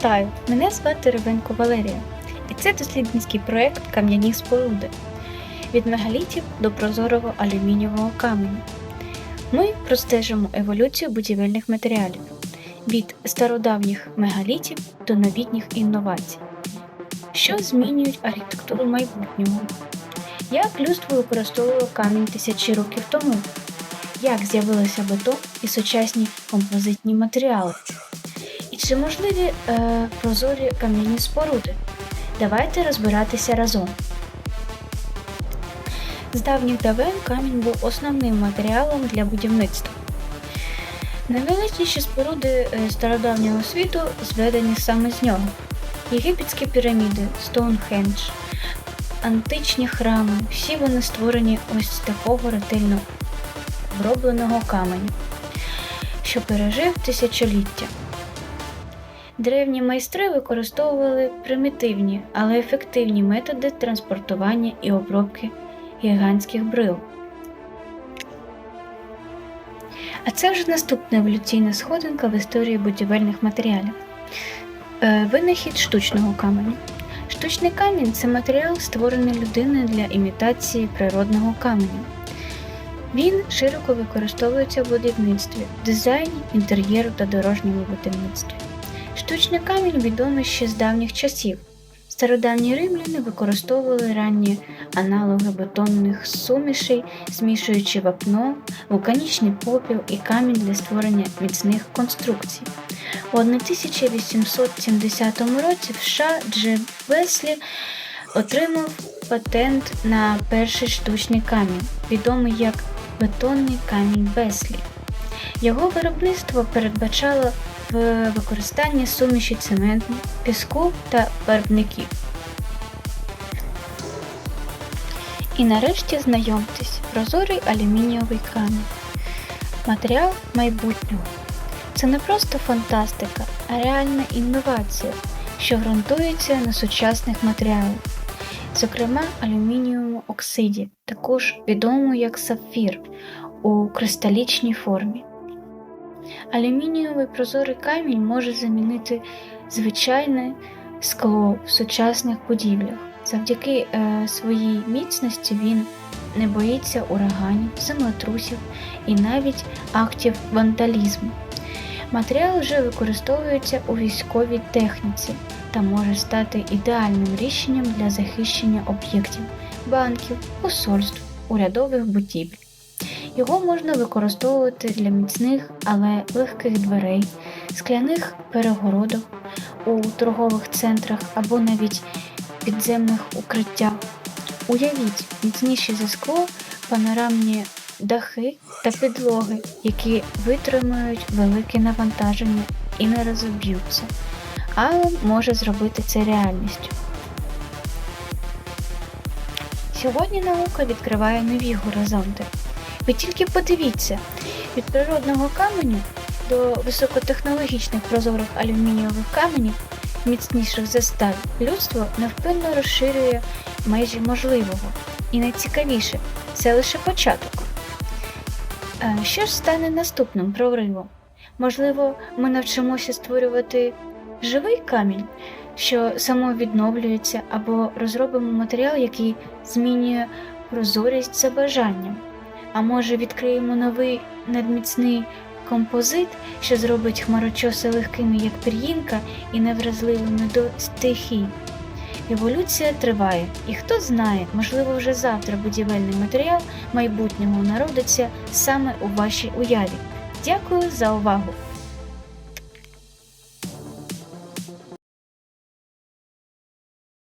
Вітаю! Мене звати Ревенко Валерія, і це дослідницький проєкт Кам'яні споруди від мегалітів до прозорого алюмінієвого каменю. Ми простежимо еволюцію будівельних матеріалів від стародавніх мегалітів до новітніх інновацій, що змінюють архітектуру майбутнього. Як людство використовувало камінь тисячі років тому? Як з'явилися бетон і сучасні композитні матеріали? Чи можливі е, прозорі кам'яні споруди? Давайте розбиратися разом. З давніх давен камінь був основним матеріалом для будівництва. Найвеличніші споруди е, стародавнього світу зведені саме з нього. Єгипетські піраміди, Стоунхендж, античні храми, всі вони створені ось з такого ретельно обробленого каменю, що пережив тисячоліття. Древні майстри використовували примітивні, але ефективні методи транспортування і обробки гігантських брил. А це вже наступна еволюційна сходинка в історії будівельних матеріалів. Е, Винахід штучного каменю. Штучний камінь це матеріал, створений людиною для імітації природного каменю. Він широко використовується в будівництві, дизайні, інтер'єру та дорожньому будівництві. Штучний камінь відомий ще з давніх часів. Стародавні римляни використовували ранні аналоги бетонних сумішей, змішуючи вапно, вулканічний попіл і камінь для створення міцних конструкцій. У 1870 році в США Джим Веслі отримав патент на перший штучний камінь, відомий як бетонний камінь Веслі. Його виробництво передбачало в використанні суміші цементу, піску та барвників. І нарешті знайомтесь, прозорий алюмінієвий камінь. Матеріал майбутнього. Це не просто фантастика, а реальна інновація, що ґрунтується на сучасних матеріалах, зокрема алюмінієвому оксиді, також відомому як сапфір у кристалічній формі. Алюмінієвий прозорий камінь може замінити звичайне скло в сучасних будівлях. Завдяки е, своїй міцності він не боїться ураганів, землетрусів і навіть актів вандалізму. Матеріал вже використовується у військовій техніці та може стати ідеальним рішенням для захищення об'єктів, банків, посольств, урядових будівель. Його можна використовувати для міцних, але легких дверей, скляних перегородок у торгових центрах або навіть підземних укриттях. Уявіть міцніші за скло, панорамні дахи та підлоги, які витримують велике навантаження і не розоб'ються. Алом може зробити це реальністю. Сьогодні наука відкриває нові горизонти. Ви тільки подивіться, від природного каменю до високотехнологічних прозорих алюмінієвих каменів, міцніших за сталь, людство невпинно розширює межі можливого. І найцікавіше це лише початок. Е, Що ж стане наступним проривом? Можливо, ми навчимося створювати живий камінь, що самовідновлюється, або розробимо матеріал, який змінює прозорість за бажанням. А може відкриємо новий надміцний композит, що зробить хмарочоси легкими, як пір'їнка, і невразливими до стихій. Еволюція триває, і хто знає, можливо, вже завтра будівельний матеріал майбутнього народиться саме у вашій уяві. Дякую за увагу!